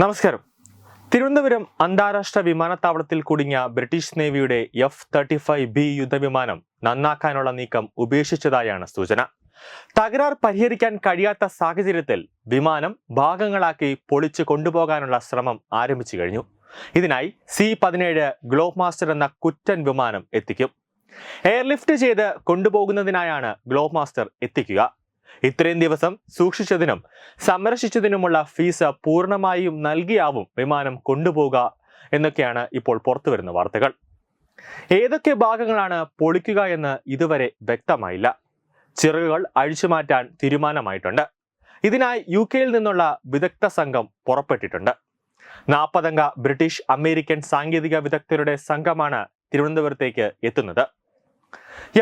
നമസ്കാരം. തിരുവനന്തപുരം അന്താരാഷ്ട്ര വിമാനത്താവളത്തിൽ കുടുങ്ങിയ ബ്രിട്ടീഷ് നേവിയുടെ എഫ് തേർട്ടി ഫൈവ് ബി യുദ്ധവിമാനം നന്നാക്കാനുള്ള നീക്കം ഉപേക്ഷിച്ചതായാണ് സൂചന. തകരാർ പരിഹരിക്കാൻ കഴിയാത്ത സാഹചര്യത്തിൽ വിമാനം ഭാഗങ്ങളാക്കി പൊളിച്ചു കൊണ്ടുപോകാനുള്ള ശ്രമം ആരംഭിച്ചു കഴിഞ്ഞു. ഇതിനായി സി പതിനേഴ് ഗ്ലോബ് മാസ്റ്റർ എന്ന കുറ്റൻ വിമാനം എത്തിക്കും. എയർലിഫ്റ്റ് ചെയ്ത് കൊണ്ടുപോകുന്നതിനായാണ് ഗ്ലോബ് മാസ്റ്റർ എത്തിക്കുക. ഇത്രയും ദിവസം സൂക്ഷിച്ചതിനും സംരക്ഷിച്ചതിനുമുള്ള ഫീസ് പൂർണമായും നൽകിയാവും വിമാനം കൊണ്ടുപോവുക എന്നൊക്കെയാണ് ഇപ്പോൾ പുറത്തുവരുന്ന വാർത്തകൾ. ഏതൊക്കെ ഭാഗങ്ങളാണ് പൊളിക്കുക എന്ന് ഇതുവരെ വ്യക്തമായില്ല. ചിറകുകൾ അഴിച്ചുമാറ്റാൻ തീരുമാനമായിട്ടുണ്ട്. ഇതിനായി യു കെയിൽ നിന്നുള്ള വിദഗ്ധ സംഘം പുറപ്പെട്ടിട്ടുണ്ട്. നാൽപ്പതംഗ ബ്രിട്ടീഷ് അമേരിക്കൻ സാങ്കേതിക വിദഗ്ധരുടെ സംഘമാണ് തിരുവനന്തപുരത്തേക്ക് എത്തുന്നത്.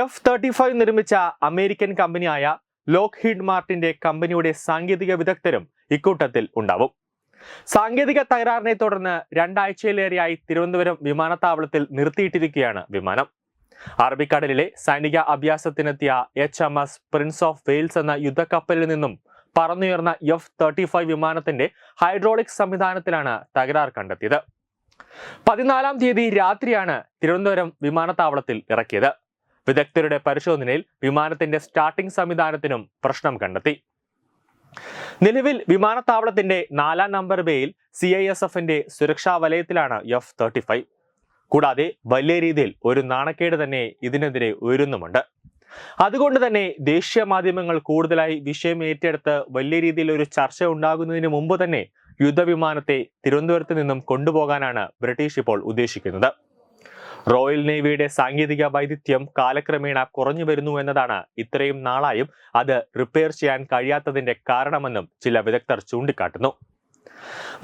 എഫ് തേർട്ടി ഫൈവ് നിർമ്മിച്ച അമേരിക്കൻ കമ്പനിയായ ലോക്ക് ഹീഡ് മാർട്ടിന്റെ കമ്പനിയുടെ സാങ്കേതിക വിദഗ്ധരും ഇക്കൂട്ടത്തിൽ ഉണ്ടാവും. സാങ്കേതിക തകരാറിനെ തുടർന്ന് രണ്ടാഴ്ചയിലേറെയായി തിരുവനന്തപുരം വിമാനത്താവളത്തിൽ നിർത്തിയിട്ടിരിക്കുകയാണ് വിമാനം. അറബിക്കടലിലെ സൈനിക അഭ്യാസത്തിനെത്തിയ H M S prince of Wales എന്ന യുദ്ധക്കപ്പലിൽ നിന്നും പറന്നുയർന്ന എഫ് തേർട്ടി ഫൈവ് വിമാനത്തിന്റെ ഹൈഡ്രോളിക് സംവിധാനത്തിലാണ് തകരാർ കണ്ടെത്തിയത്. പതിനാലാം തീയതി രാത്രിയാണ് തിരുവനന്തപുരം വിമാനത്താവളത്തിൽ ഇറക്കിയത്. വിദഗ്ധരുടെ പരിശോധനയിൽ വിമാനത്തിന്റെ സ്റ്റാർട്ടിംഗ് സംവിധാനത്തിനും പ്രശ്നം കണ്ടെത്തി. നിലവിൽ വിമാനത്താവളത്തിന്റെ നാലാം നമ്പർ ബേയിൽ സി ഐ എസ് എഫിന്റെ സുരക്ഷാ വലയത്തിലാണ് എഫ് തേർട്ടി ഫൈവ് കൂടാതെ വലിയ രീതിയിൽ ഒരു നാണക്കേട് തന്നെ ഇതിനെതിരെ ഉയരുന്നുമുണ്ട്. അതുകൊണ്ട് തന്നെ ദേശീയ മാധ്യമങ്ങൾ കൂടുതലായി വിഷയം ഏറ്റെടുത്ത് വലിയ രീതിയിൽ ഒരു ചർച്ച ഉണ്ടാകുന്നതിന് മുമ്പ് തന്നെ യുദ്ധവിമാനത്തെ തിരുവനന്തപുരത്ത് നിന്നും കൊണ്ടുപോകാനാണ് ബ്രിട്ടീഷ് ഇപ്പോൾ ഉദ്ദേശിക്കുന്നത്. റോയൽ നേവിയുടെ സാങ്കേതിക വൈദഗ്ധ്യം കാലക്രമേണ കുറഞ്ഞു വരുന്നു എന്നതാണ് ഇത്രയും നാളായും അത് റിപ്പയർ ചെയ്യാൻ കഴിയാത്തതിന്റെ കാരണമെന്നും ചില വിദഗ്ധർ ചൂണ്ടിക്കാട്ടുന്നു.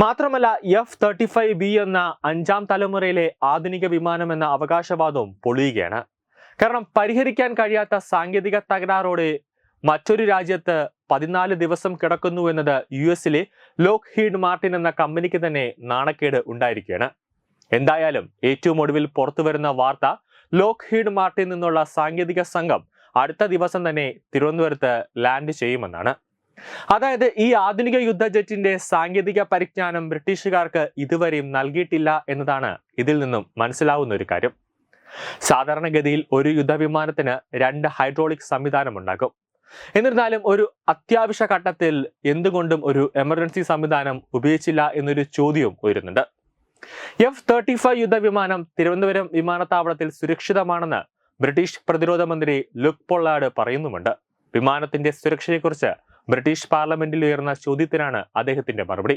മാത്രമല്ല എഫ് തേർട്ടി ഫൈവ് ബി എന്ന അഞ്ചാം തലമുറയിലെ ആധുനിക വിമാനം എന്ന അവകാശവാദവും പൊളിയുകയാണ്. കാരണം പരിഹരിക്കാൻ കഴിയാത്ത സാങ്കേതിക തകരാറോടെ മറ്റൊരു രാജ്യത്ത് പതിനാല് ദിവസം കിടക്കുന്നു എന്നത് യു എസിലെ ലോക്ക് ഹീഡ് മാർട്ടിൻ എന്ന കമ്പനിക്ക് തന്നെ നാണക്കേട് ഉണ്ടായിരിക്കുകയാണ്. എന്തായാലും ഏറ്റവും ഒടുവിൽ പുറത്തു വരുന്ന വാർത്ത ലോക്ക് ഹീഡ് മാർട്ടിൽ നിന്നുള്ള സാങ്കേതിക സംഘം അടുത്ത ദിവസം തന്നെ തിരുവനന്തപുരത്ത് ലാൻഡ് ചെയ്യുമെന്നാണ്. അതായത് ഈ ആധുനിക യുദ്ധ ജെറ്റിന്റെ സാങ്കേതിക പരിജ്ഞാനം ബ്രിട്ടീഷുകാർക്ക് ഇതുവരെയും നൽകിയിട്ടില്ല എന്നതാണ് ഇതിൽ നിന്നും മനസ്സിലാവുന്ന ഒരു കാര്യം. സാധാരണഗതിയിൽ ഒരു യുദ്ധവിമാനത്തിന് രണ്ട് ഹൈഡ്രോളിക് സംവിധാനം ഉണ്ടാകും. എന്നിരുന്നാലും ഒരു അത്യാവശ്യ ഘട്ടത്തിൽ എന്തുകൊണ്ടും ഒരു എമർജൻസി സംവിധാനം ഉപയോഗിച്ചില്ല എന്നൊരു ചോദ്യവും ഉയരുന്നുണ്ട്. എഫ് തേർട്ടി ഫൈവ് യുദ്ധവിമാനം തിരുവനന്തപുരം വിമാനത്താവളത്തിൽ സുരക്ഷിതമാണെന്ന് ബ്രിട്ടീഷ് പ്രതിരോധ മന്ത്രി ലുക് പൊള്ളാഡ് പറയുന്നുമുണ്ട്. വിമാനത്തിന്റെ സുരക്ഷയെക്കുറിച്ച് ബ്രിട്ടീഷ് പാർലമെന്റിൽ ഉയർന്ന ചോദ്യത്തിനാണ് അദ്ദേഹത്തിന്റെ മറുപടി.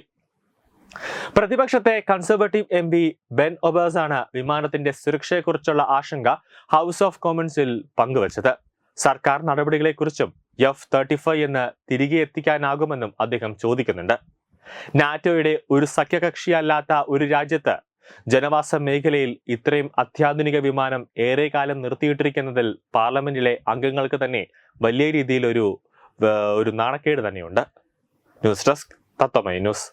പ്രതിപക്ഷത്തെ കൺസർവേറ്റീവ് എം പി ബെൻ ആണ് വിമാനത്തിന്റെ സുരക്ഷയെക്കുറിച്ചുള്ള ആശങ്ക ഹൗസ് ഓഫ് കോമൺസിൽ പങ്കുവച്ചത്. സർക്കാർ നടപടികളെക്കുറിച്ചും എഫ് തേർട്ടി ഫൈവ് എന്ന് തിരികെ എത്തിക്കാനാകുമെന്നും അദ്ദേഹം ചോദിക്കുന്നുണ്ട്. നാറ്റോയുടെ ഒരു സഖ്യകക്ഷിയല്ലാത്ത ഒരു രാജ്യത്ത് ജനവാസ മേഖലയിൽ ഇത്രയും അത്യാധുനിക വിമാനം ഏറെ കാലം നിർത്തിയിട്ടിരിക്കുന്നതിൽ പാർലമെന്റിലെ അംഗങ്ങൾക്ക് തന്നെ വലിയ രീതിയിൽ ഒരു ഒരു നാണക്കേട് തന്നെയുണ്ട്. News desk Tattvamayi news.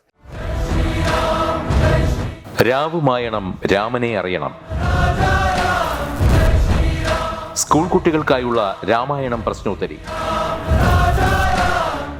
രാവുമായണം രാമനെ അറിയണം. സ്കൂൾ കുട്ടികൾക്കായുള്ള രാമായണം പ്രശ്നോത്തരി